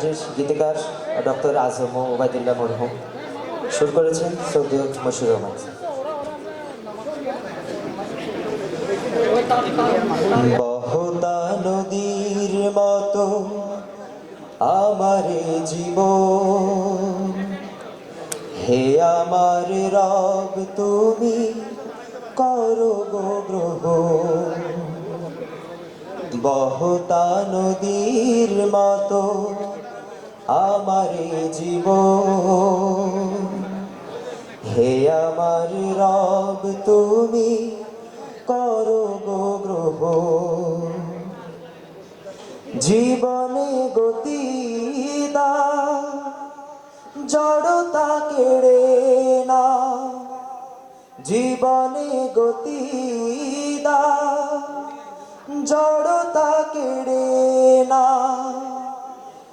গানটির গীতিকার, ডক্টর আজম ওবায়দুল্লাহ মরহুম। শুরু করেছেন সৌদি মশুর রহমান। বহতা নদীর মতো আমার জীবন। হে আমার রব, তুমি করো গো গ্রহ। বহতা নদীর মতো আমার জীব হে আমার রব, তুমি করো গো গ্রহ জীবনে গতি দা জড়তা কেড়ে না জীবনে গতি দা জড়তা কেড়ে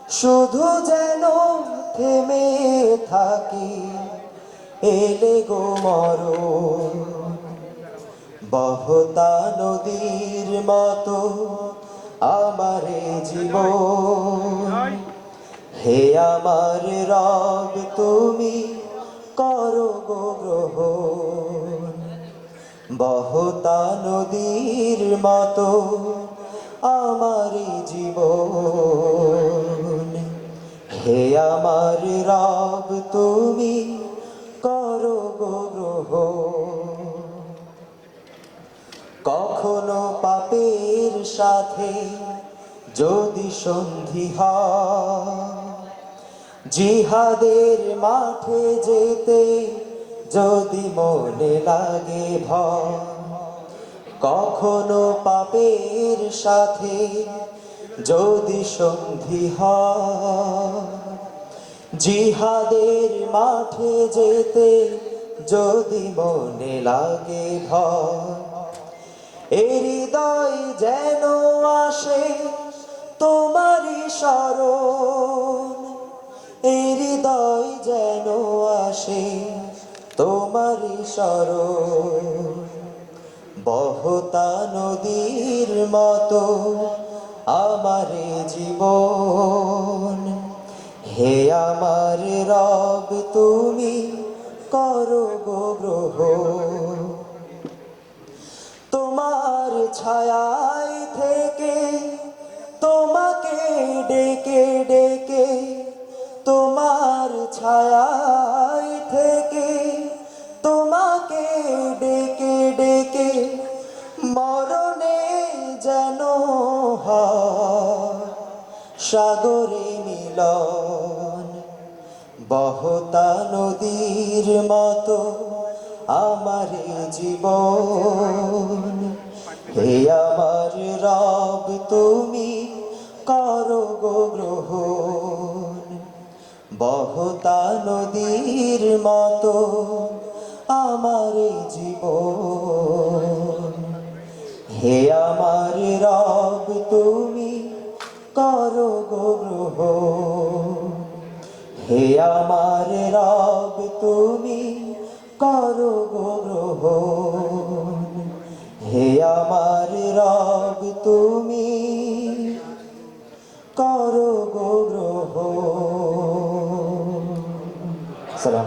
শুধু যেন থেমে থাকি, এলে গো মরণ। বহতা নদীর মতো আমার জীবন। হে আমার রব, তুমি করো গো গ্রহণ। বহতা নদীর মতো আমার জীবন। হে আমার রব, তুমি করো গো গ্রহণ কখনো পাপের সাথে যদি সন্ধি জিহাদের মাঠে যেতে যদি মনে লাগে ভয়, কখনো পাপের সাথে যদি সন্ধি জিহাদের মাঠে যেতে যদি মনে লাগে ভয় হৃদয় যেন আসে তোমারই স্মরণ হৃদয় যেন আসে তোমারই স্মরণ। বহতা নদীর মতো আমার জীবন। হে আমার রব, তুমি করো গো গ্রহণ তোমার ছায়ায় থেকে তোমাকে ডেকে ডেকে তোমার ছায়ায় সাগরে মিলন, বহতা নদীর মতো আমার জীবন। হে আমার রব, তুমি করো গো গ্রহণ। বহতা নদীর মতো আমার জীবন। হে আমার রব, তুমি হে আমার রব তুমি করো গ্রহ হে আমার রব তুমি করো